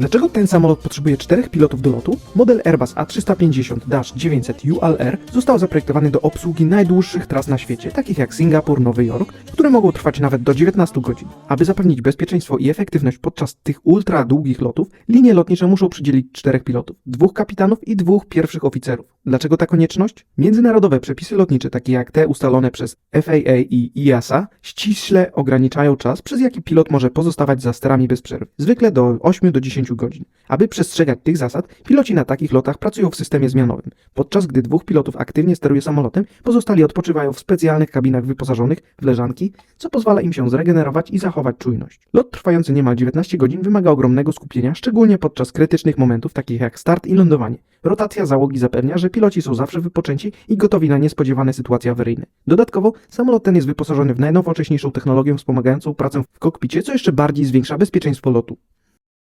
Dlaczego ten samolot potrzebuje czterech pilotów do lotu? Model Airbus A350-900 ULR został zaprojektowany do obsługi najdłuższych tras na świecie, takich jak Singapur, Nowy Jork, które mogą trwać nawet do 19 godzin. Aby zapewnić bezpieczeństwo i efektywność podczas tych ultra długich lotów, linie lotnicze muszą przydzielić czterech pilotów, dwóch kapitanów i dwóch pierwszych oficerów. Dlaczego ta konieczność? Międzynarodowe przepisy lotnicze, takie jak te ustalone przez FAA i EASA, ściśle ograniczają czas, przez jaki pilot może pozostawać za sterami bez przerwy, zwykle do 8 do 10 godzin. Aby przestrzegać tych zasad, piloci na takich lotach pracują w systemie zmianowym. Podczas gdy dwóch pilotów aktywnie steruje samolotem, pozostali odpoczywają w specjalnych kabinach wyposażonych w leżanki, co pozwala im się zregenerować i zachować czujność. Lot trwający niemal 19 godzin wymaga ogromnego skupienia, szczególnie podczas krytycznych momentów takich jak start i lądowanie. Rotacja załogi zapewnia, że piloci są zawsze wypoczęci i gotowi na niespodziewane sytuacje awaryjne. Dodatkowo samolot ten jest wyposażony w najnowocześniejszą technologię wspomagającą pracę w kokpicie, co jeszcze bardziej zwiększa bezpieczeństwo lotu.